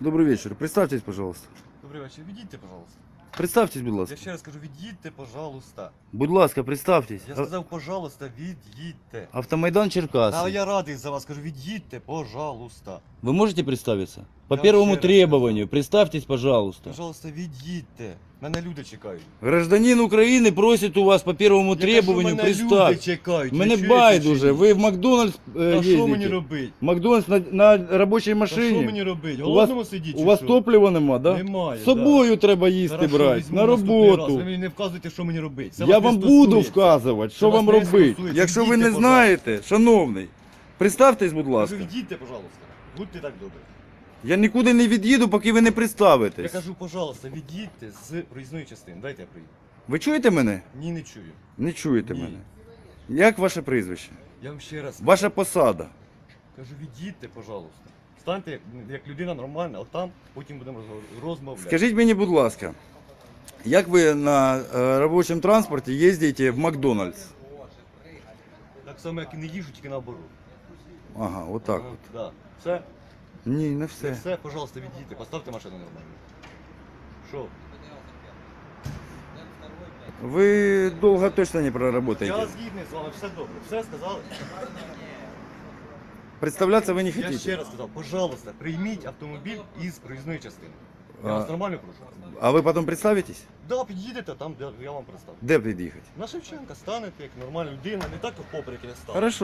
Добрый вечер. Представьтесь, пожалуйста. Добрий вечір, від'їдьте, пожалуйста. Представьтесь, будь Я ласка. ще раз кажу, від'їдьте, пожалуйста. Будь ласка, представьтесь. Я А- сказав, пожалуйста, від'їдьте. Автомайдан А Черкасы. я радий за вас, кажу, від'їдьте, пожалуйста. Вы можете представиться? По Я первому вообще требованию. Представьтесь, пожалуйста. Пожалуйста, від'їдьте. Мене люди чекають. Гражданин Украины просит у вас по первому Я кажу, требованию мене люди представь. чекають. ви Мене байдуже. ні? Ви в Макдональдс э, Та що мені ездите. робити? Макдональдс на, на робочій Та що машині. мені робити? У Голодному вас, сидіть у чи вас що? топлива нема, да? Немає, З собою треба їсти Хорошо, брати. візьму На наступний раз. роботу. Ви мені не вказуєте, що мені робити. Це Я вас вам буду стосується. вказувати, що Це вам не робити. стосується. Якщо ви не будь ласка. знаєте, шановний, представтесь, будь Кажу, ласка. від'їдьте, пожалуйста. Будьте так добрі. Я нікуди не від'їду, поки ви не Я представитесь. кажу, пожалуйста, від'їдьте з проїзної частини. Дайте я приїду. Ви чуєте мене? Ні, не чую. Не чуєте Ні. мене. Як ваше прізвище? Я вам ще раз Ваша посада. кажу, від'їдьте, пожалуйста. Станьте як, як людина нормальна, а там потім будемо розмов- розмовляти. Скажіть мені, будь ласка, як ви на е, робочому транспорті їздите в Макдональдс? Так само, як і не їжу, тільки наоборот. Ага, отак от. Да. Все? Ні, не Все. все. Все, пожалуйста, від'їдьте. Поставте машину нормально. Що? Ви довго точно не Я проработаєте. згідний з вами, все добре. Все сказали? Представлятися ви не Я ще хочете. раз сказав, пожалуйста, прийміть автомобіль із проїзної частини. Я А. вас нормально прошу. А ви потім представитесь? Да, під'їдете, там де я вам представлю. Де під'їхати? На Шевченка станете як нормальна людина, не так, як попри, як я став. Хорошо.